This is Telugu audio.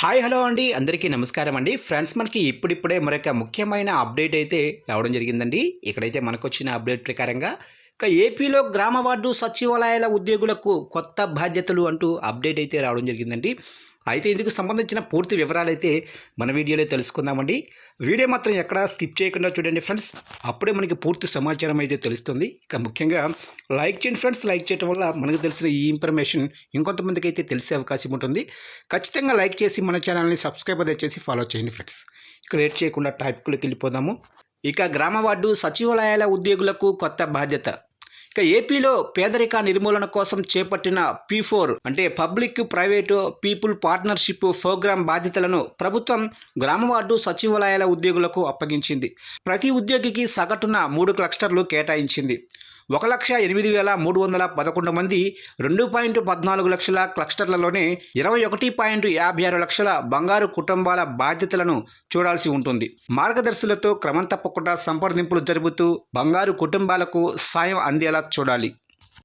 హాయ్ హలో అండి. అందరికీ నమస్కారం అండి. ఫ్రెండ్స్ మనకి ఇప్పుడిప్పుడే మరొక ముఖ్యమైన అప్డేట్ అయితే రావడం జరిగిందండి. ఇక్కడైతే మనకు వచ్చిన అప్డేట్ ప్రకారంగా ఇక ఏపీలో గ్రామ వార్డు సచివాలయాల ఉద్యోగులకు కొత్త బాధ్యతలు అంటూ అప్డేట్ అయితే రావడం జరిగిందండి. అయితే ఇందుకు సంబంధించిన పూర్తి వివరాలు అయితే మన వీడియోలో తెలుసుకుందామండి. వీడియో మాత్రం ఎక్కడా స్కిప్ చేయకుండా చూడండి ఫ్రెండ్స్. అప్పుడే మనకి పూర్తి సమాచారం అయితే తెలుస్తుంది. ఇక ముఖ్యంగా లైక్ చేయండి ఫ్రెండ్స్. లైక్ చేయడం వల్ల మనకు తెలిసిన ఈ ఇన్ఫర్మేషన్ ఇంకొంతమందికి అయితే తెలిసే అవకాశం ఉంటుంది. ఖచ్చితంగా లైక్ చేసి మన ఛానల్ని సబ్స్క్రైబ్ అయితే చేసి ఫాలో చేయండి ఫ్రెండ్స్. ఇక లేట్ చేయకుండా టాపిక్లోకి వెళ్ళిపోదాము. ఇక గ్రామ వార్డు సచివాలయాల ఉద్యోగులకు కొత్త బాధ్యత. ఇక ఏపీలో పేదరిక నిర్మూలన కోసం చేపట్టిన పీ ఫోర్ అంటే public private people partnership programme బాధ్యతలను ప్రభుత్వం గ్రామ వార్డు సచివాలయాల ఉద్యోగులకు అప్పగించింది. ప్రతి ఉద్యోగికి సగటున మూడు క్లస్టర్లు కేటాయించింది. ఒక లక్ష ఎనిమిది వేల మూడు వందల పదకొండు మంది రెండు పాయింట్ పద్నాలుగు లక్షల క్లస్టర్లలోనే ఇరవై ఒకటి పాయింట్ యాభై ఆరు లక్షల బంగారు కుటుంబాల బాధ్యతలను చూడాల్సి ఉంటుంది. మార్గదర్శులతో క్రమం తప్పకుండా సంప్రదింపులు జరుపుతూ బంగారు కుటుంబాలకు సాయం అందేలా చూడాలి.